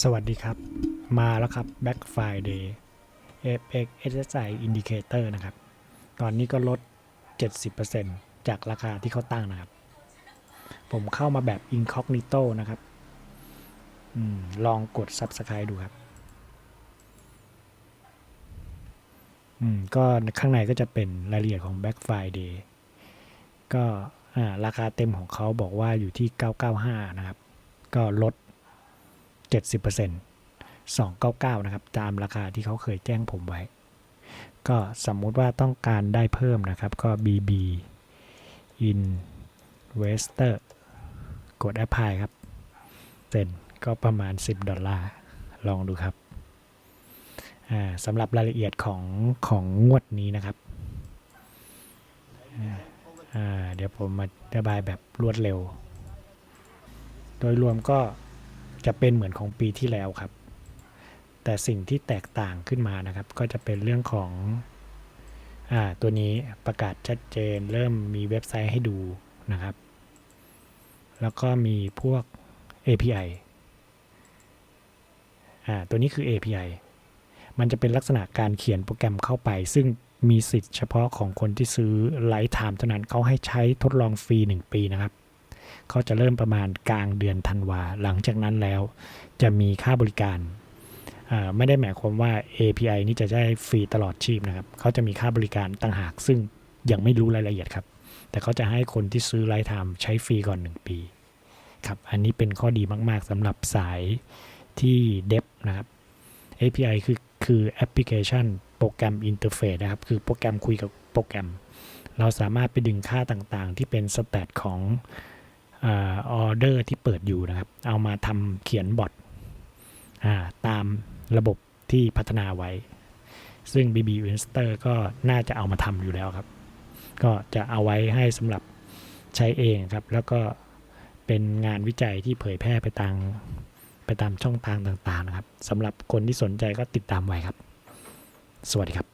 สวัสดีครับ มาแล้วครับ Black Friday FX SSI Indicator นะครับ ตอนนี้ก็ลด 70%จากราคาที่เขาตั้งนะครับ ผมเข้ามาแบบ Incognito นะครับอลองกด Subscribe ดูครับก็ข้างในก็จะเป็นรายละเอียดของ Black Friday ก็ราคาเต็มของเขาบอกว่าอยู่ที่ 995 นะครับ ก็ลด 70% 299 นะครับ ตามราคาที่เขาเคยแจ้งผมไว้ ก็สมมุติว่าต้องการได้เพิ่มนะครับ ก็ BB Investor กด Apply ครับเซ็นก็ประมาณ 10 ดอลลาร์ ลองดูครับสำหรับรายละเอียดของของงวดนี้นะครับ เดี๋ยวผมมาอธิบายแบบรวดเร็ว โดยรวมก็ จะเป็นเหมือนของปีที่แล้วครับ แต่สิ่งที่แตกต่างขึ้นมานะครับ ก็จะเป็นเรื่องของอ่าตัวนี้ประกาศชัดเจน เริ่มมีเว็บไซต์ให้ดูนะครับ แล้วก็มีพวก API อ่าตัวนี้คือ API มันจะเป็นลักษณะการเขียนโปรแกรมเข้าไป ซึ่งมีสิทธิ์เฉพาะของคนที่ซื้อไลฟ์ไทม์เท่านั้นเขาให้ใช้ทดลองฟรี 1 ปีนะครับ เขาจะเริ่มประมาณกลางเดือนธันวา หลังจากนั้นแล้วจะมีค่าบริการ ไม่ได้หมายความว่า API นี่จะได้ฟรีตลอดชีพนะครับ เขาจะมีค่าบริการต่างหากซึ่งยังไม่รู้รายละเอียดครับ แต่เขาจะให้คนที่ซื้อไลฟ์ไทม์ใช้ฟรีก่อน 1 ปีครับ อันนี้เป็นข้อดีมาก ๆสำหรับสายที่เดฟนะครับ API คือคือแอปพลิเคชันโปรแกรมอินเทอร์เฟซนะครับ คือโปรแกรมคุยกับโปรแกรม เราสามารถไปดึงค่าต่างๆ ที่เป็นสแตทของ ออเดอร์ที่เปิดอยู่นะครับ เอามาทำเขียนบอทตามระบบที่พัฒนาไว้ ซึ่ง BB w i n s t e r ก็น่าจะเอามาทำอยู่แล้วครับ ก็จะเอาไว้ให้สำหรับใช้เองครับ แล้วก็เป็นงานวิจัยที่เผยแพร่ไปตามไปตามช่องทางต่างๆนะครับสำหรับคนที่สนใจก็ติดตามไว้ครับ สวัสดีครับ